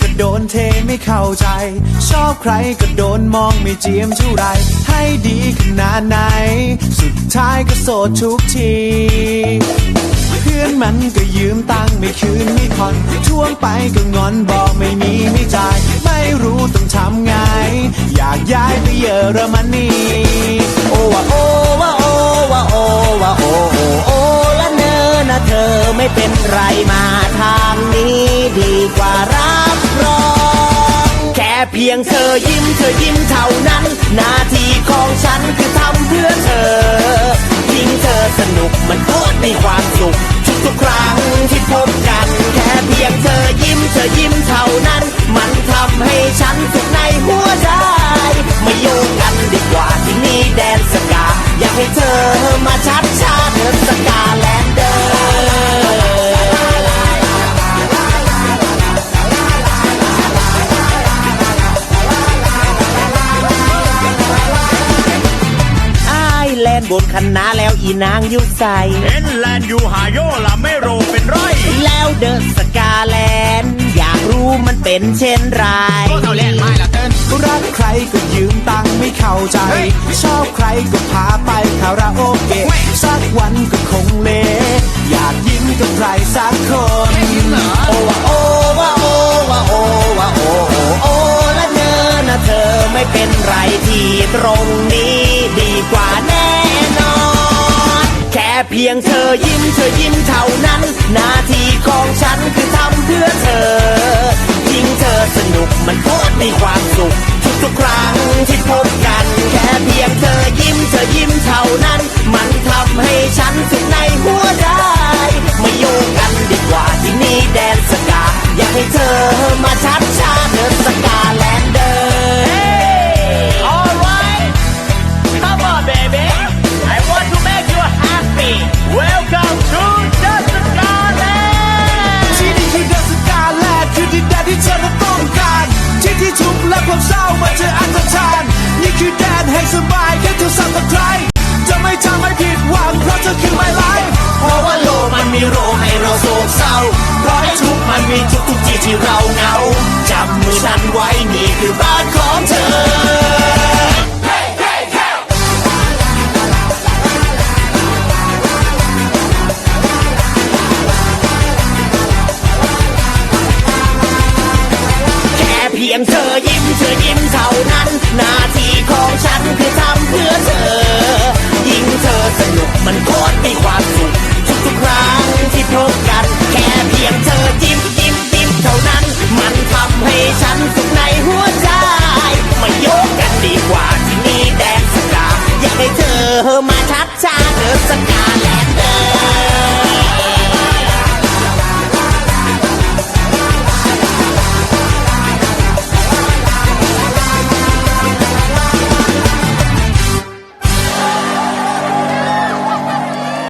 ก็โดนเทไม่เข้าใจ ชอบใครก็โดนมองไม่เจียมเท่าไร ให้ดีขนาดไหน สุดท้ายก็โสดทุกทีเพื่อนมันก็ยืมตังค์ไม่คืนไม่ผ่อนทวงไปก็งอนบอกไม่มีไม่จ่าย ไม่รู้ต้องทำไง อยากย้ายไปเยอรมนี ไม่เป็นไรมาทางนี้ดีกว่ารับรองแค่เพียงเธอยิ้มเธอยิ้มเท่านั้นหน้าที่ของฉันคือทำเพื่อเธอยิ่งเธอสนุกมันก็มีความสุข บนคันนาแล้วอีนางอยุใส่เห็นแลนด์อยู่หาโยละไม่โรเป็นไรแล้วเดินสกาแลนด์อยากรู้มันเป็นเช่นไรก็เอาแลนด์ไม่ละเต้นรักใครก็ยืมตังค์ไม่เข้าใจเฮ้ยชอบใครก็พาไปคาราโอเกะเว้ยสักวันก็คงเละอยากยิ้มกับใครสักคนโอวะโอวะโอวะโอวะโอโอโอละเนอนะเธอไม่เป็นไรที่ตรงนี้ดีกว่าแน่นอนแค่ เพียงเธอยิ้มเธอยิ้มเท่านั้น หน้าที่ของฉันคือทำเพื่อเธอยิ่งเธอสนุกมันโคตรมีความสุข ทุกๆครั้งที่พบกัน แค่เพียงเธอยิ้มเธอยิ้มเท่านั้น มันทำให้ฉันสุข ความเศร้ามาเจออันตรธานนี่คือแดนแห่งสบายแค่เธอสักใครจะไม่ทำให้ผิดหวังเพราะเธอคือ my life เพราะว่าโลกมันมีโรคให้เราโศกเศร้า เพราะให้ทุกข์มันมีทุกทุกที่ที่เราเหงาจับมือฉันไว้นี่คือบ้านของเธอ ยิ้มเธอยิ้มเท่านั้น หน้าที่ของฉันคือทำเพื่อเธอ ยิ่งเธอสนุกมันโคตรมีความสุขทุกๆครั้งที่พบกัน แค่เพียงเธอยิ้มยิ้มยิ้มเท่านั้น มันทำให้ฉันสุขในหัวใจมาโยกกันดีกว่าที่นี่แดนสกาอยากให้เธอมาชัดชาเธอสกา